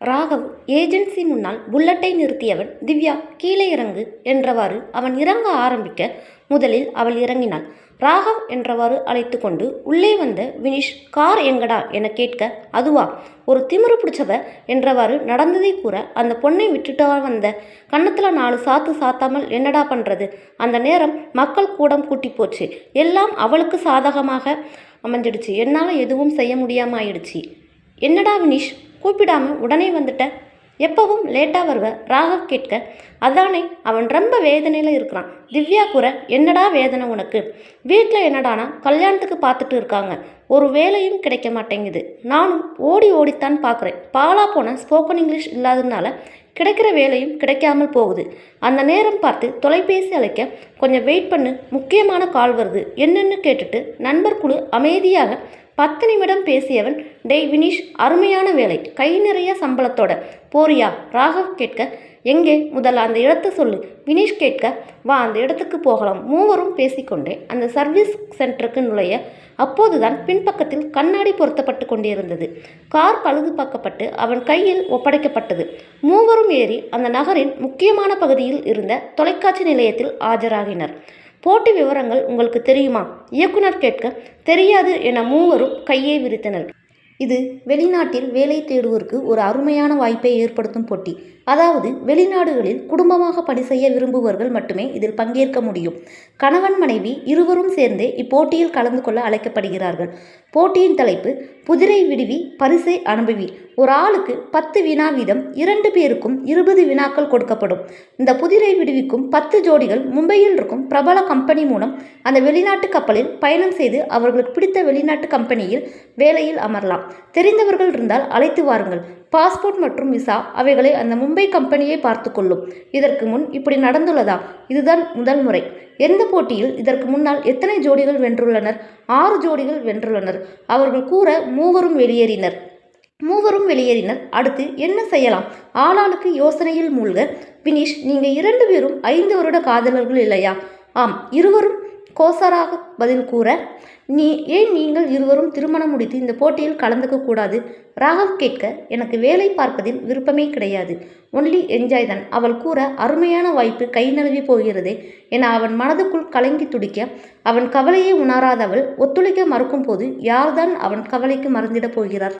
Raghav agency முன்னால் புல்லட்டை நிறுத்தியவன் திவ்யா கீழே இறங்கு என்றவாறு அவன் இறங்க ஆரம்பிக்க முதலில் அவள் இறங்கினாள். ராகவ் என்றவாறு அழைத்து கொண்டு உள்ளே வந்த வினிஷ் கார் எங்கடா? என கேட்க அதுவா? ஒரு திமிரு பிடிச்சவ? என்றவாறு நடந்ததை கூற அந்த பொண்ணை விட்டுட்டா வந்த கன்னத்தில் நாலு சாத்து சாத்தாமல் என்னடா பண்ணுறது அந்த நேரம் மக்கள் கூடம் கூட்டி போச்சு. எல்லாம் அவளுக்கு சாதகமாக அமைஞ்சிடுச்சு. என்னால் எதுவும் செய்ய முடியாம ஆயிடுச்சு. என்னடா வினிஷ்? கூப்பிடாம உடனே வந்துட்ட. எப்பவும் லேட்டாக வருவ ராகவ் கேட்க. அதானே அவன் ரொம்ப வேதனையில் இருக்கிறான். திவ்யா கூற என்னடா வேதனை உனக்கு? வீட்டில் என்னடானா? கல்யாணத்துக்கு பார்த்துட்டு இருக்காங்க. ஒரு வேலையும் கிடைக்க மாட்டேங்குது. நானும் ஓடி ஓடித்தான் பார்க்குறேன் பாலா போன ஸ்போக்கன் இங்கிலீஷ் இல்லாததுனால கிடைக்கிற வேலையும் கிடைக்காமல் போகுது. அந்த நேரம் பார்த்து தொலைபேசி அழைக்க கொஞ்சம் வெயிட் பண்ணு. முக்கியமான கால் வருது. என்னென்னு கேட்டுட்டு நண்பர் குழு அமைதியாக பத்து நிமிடம் பேசியவன் டெய் வினிஷ் அருமையான வேலை. கை நிறைய சம்பளத்தோட. போறியா? ராகவ் கேட்க எங்கே? முதல்ல அந்த இடத்த சொல்லு. வினிஷ் கேட்க வா அந்த இடத்துக்கு போகலாம். மூவரும் பேசிக்கொண்டே அந்த சர்வீஸ் சென்டருக்கு நுழைய அப்போதுதான் பின்பக்கத்தில் கண்ணாடி பொருத்தப்பட்டு கொண்டிருந்தது. கார் பழுது பார்க்கப்பட்டு அவன் கையில் ஒப்படைக்கப்பட்டது. மூவரும் ஏறி அந்த நகரின் முக்கியமான பகுதியில் இருந்த தொலைக்காட்சி நிலையத்தில் ஆஜராகினர். போட்டி விவரங்கள் உங்களுக்கு தெரியுமா? இயக்குனர் கேட்க தெரியாது என மூவரும் கையை விரித்தனர். இது வெளிநாட்டில் வேலை தேடுவோருக்கு ஒரு அருமையான வாய்ப்பை ஏற்படுத்தும் போட்டி. அதாவது வெளிநாடுகளில் குடும்பமாக பணி செய்ய விரும்புபவர்கள் மட்டுமே இதில் பங்கேற்க முடியும். கணவன் மனைவி இருவரும் சேர்ந்தே இப்போட்டியில் கலந்து கொள்ள அழைக்கப்படுகிறார்கள். போட்டியின் தலைப்பு புதிரை விடுவி பரிசை அனுபவி ஒரு ஆளுக்கு பத்து வினா வீதம் இரண்டு பேருக்கும் இருபது வினாக்கள் கொடுக்கப்படும். இந்த புதிரை விடுவிக்கும் பத்து ஜோடிகள் மும்பையில் இருக்கும் பிரபல கம்பெனி மூலம் அந்த வெளிநாட்டு கப்பலில் பயணம் செய்து அவர்களுக்கு பிடித்த வெளிநாட்டு கம்பெனியில் வேலையில் அமரலாம். தெரிந்தவர்கள் இருந்தால் அழைத்து வாருங்கள். பாஸ்போர்ட் மற்றும் விசா அவைகளை அந்த மும்பை கம்பெனியை பார்த்து கொள்ளும். இதற்கு முன் இப்படி நடந்துள்ளதா? இதுதான் முதல் முறை. எந்த போட்டியில் இதற்கு முன்னால் எத்தனை ஜோடிகள் வென்றுள்ளனர்? ஆறு ஜோடிகள் வென்றுள்ளனர். அவர்கள் கூற மூவரும் வெளியேறினர். மூவரும் வெளியேறினர். அடுத்து என்ன செய்யலாம்? ஆளாளுக்கு யோசனையில் மூழ்க. பினிஷ் நீங்கள் இரண்டு பேரும் ஐந்து வருட காதலர்கள் இல்லையா? ஆம் இருவரும் கோசராக பதில் கூற நீ ஏன் நீங்கள் இருவரும் திருமணம் முடித்து இந்த போட்டியில் கலந்துக்க கூடாது ராகவ் கேட்க எனக்கு வேலை பார்ப்பதில் விருப்பமே கிடையாது. ஒன்லி என்ஜாய் தான் அவள் கூற அருமையான வாய்ப்பு கை நழுவி போகிறதே என அவன் மனதுக்குள் கலங்கி துடிக்க அவன் கவலையை உணராதவள் ஒத்துழைக்க மறுக்கும் போது யார்தான் அவன் கவலைக்கு மறந்திடப் போகிறார்?